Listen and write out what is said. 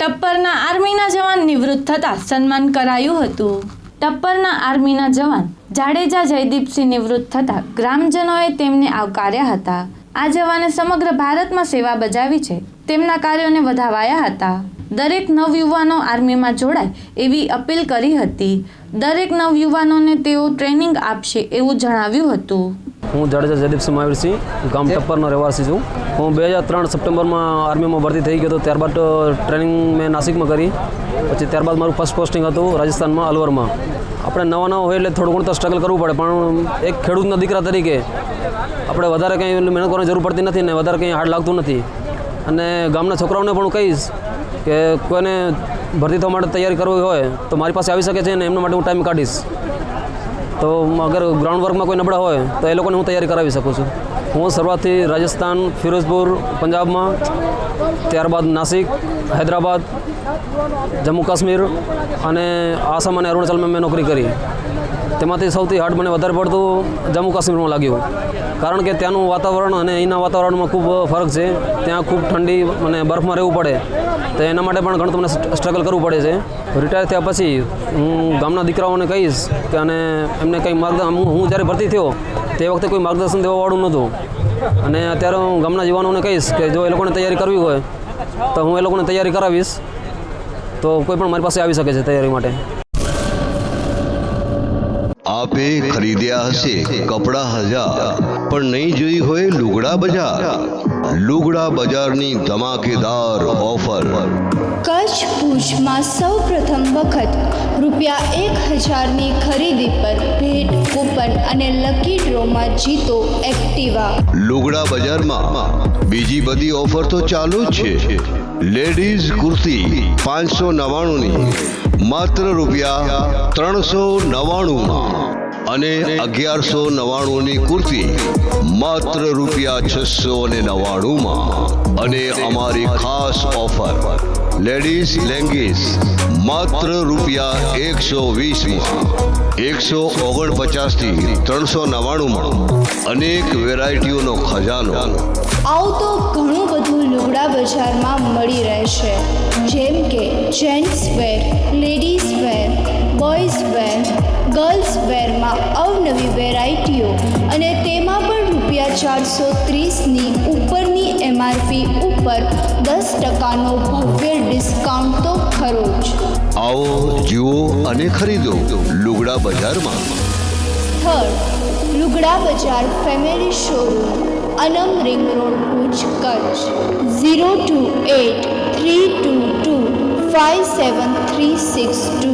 ટપ્પરના આર્મીના જવાન નિવૃત્ત થતાં સન્માન કરાયું હતું. ટપ્પરના આર્મીના જવાન જાડેજા જયદીપસિંહ નિવૃત્ત થતાં ગ્રામજનોએ તેમને આવકાર્યા હતા. આ જવાને સમગ્ર ભારતમાં સેવા બજાવી છે. તેમના કાર્યોને વધાવાયા હતા. દરેક નવયુવાનો આર્મીમાં જોડાય એવી અપીલ કરી હતી. દરેક નવયુવાનોને તેઓ ટ્રેનિંગ આપશે એવું જણાવ્યું હતું. હું જાડેજા જયદીપસિંહ મહાવીરસિંહ ગામ ટપ્પરનો રહેવાસી છું. હું બે હજાર ત્રણ સપ્ટેમ્બરમાં આર્મીમાં ભરતી થઈ ગયો હતો, ત્યારબાદ ટ્રેનિંગ મેં નાસિકમાં કરી. પછી ત્યારબાદ મારું ફર્સ્ટ પોસ્ટિંગ હતું રાજસ્થાનમાં, અલવરમાં. આપણે નવા નવા હોય એટલે થોડું ઘણું તો સ્ટ્રગલ કરવું પડે, પણ એક ખેડૂતના દીકરા તરીકે આપણે વધારે કંઈ મહેનત કરવાની જરૂર પડતી નથી ને વધારે કંઈ હાર્ડ લાગતું નથી. અને ગામના છોકરાઓને પણ હું કહીશ કે કોઈને ભરતી થવા માટે તૈયારી કરવી હોય તો મારી પાસે આવી શકે છે અને એમના માટે હું ટાઈમ કાઢીશ. તો અગર ગ્રાઉન્ડ વર્કમાં કોઈ નબળા હોય તો એ લોકોને હું તૈયારી કરાવી શકું છું. હું શરૂઆતથી રાજસ્થાન, ફિરોઝપુર, પંજાબમાં, ત્યારબાદ નાસિક, હૈદરાબાદ, જમ્મુ કાશ્મીર અને આસામ અને અરુણાચલમાં મેં નોકરી કરી. તેમાંથી સૌથી હાર્ડ મને વધારે પડતું જમ્મુ કાશ્મીરમાં લાગ્યું. કારણ કે ત્યાંનું વાતાવરણ અને અહીંના વાતાવરણમાં ખૂબ ફરક છે. ત્યાં ખૂબ ઠંડી અને બરફમાં રહેવું પડે. તો એના માટે પણ ઘણું તમને સ્ટ્રગલ કરવું પડે છે. રિટાયર થયા પછી હું ગામના દીકરાઓને કહીશ કે અને એમને કંઈ માર્ગદર્શન હું જ્યારે ભરતી થયો, તે વખતે કોઈ માર્ગદર્શન દેવાવાળું નહોતું. અને અત્યારે હું ગામના યુવાનોને કહીશ કે જો એ લોકોને તૈયારી કરવી હોય, તો હું એ લોકોને તૈયારી કરાવીશ. તો કોઈ પણ મારી પાસે આવી શકે છે તૈયારી માટે. આપે ખરીદ્યા હશે કપડા હજાર પણ નહીં જોઈ હોય લુગડા બજાર. લુગડા બજારની ધમાકેદાર ઓફર. કચ્છ ભુજમાં સૌ પ્રથમ વખત રૂપિયા એક હજારની ખરીદી પર ભેટ કૂપન અને લકી ડ્રોમાં જીતો એક્ટિવા. લુગડા બજારમાં બીજી બધી ઓફર તો ચાલુ જ છે. લેડીઝ કુર્તી પાંચસો નવ્વાણુંની માત્ર રૂપિયા ત્રણસો નવ્વાણુંમાં. અને અગિયારસો નવ્વાણુંની કુર્તી માત્ર રૂપિયા છસો અને નવ્વાણુંમાં. અને અમારી ખાસ ઓફર, લેડીઝ લેંગીસ, માત્ર રૂપિયા એકસો વીસમાં. એકસો ઓગણપચાસથી ત્રણસો નવ્વાણુંમાં. અનેક વેરાયટીઓનો ખજાનો. આવું તો ઘણું બધું લુગડા બજારમાં મળી રહેશે. જેમ કે gents wear, ladies wear, boys wear ચારસો ત્રીસની ઉપરની એમઆરપી ઉપર દસ ટકાનો ભવ્ય ડિસ્કાઉન્ટ તો ખરો જ. આવો જુઓ અને ખરીદો લુગડા બજારમાં. સ્થળ લુગડા બજાર family showroom Anam ring road Bhuj Kutch zero two eight three two two five seven three six two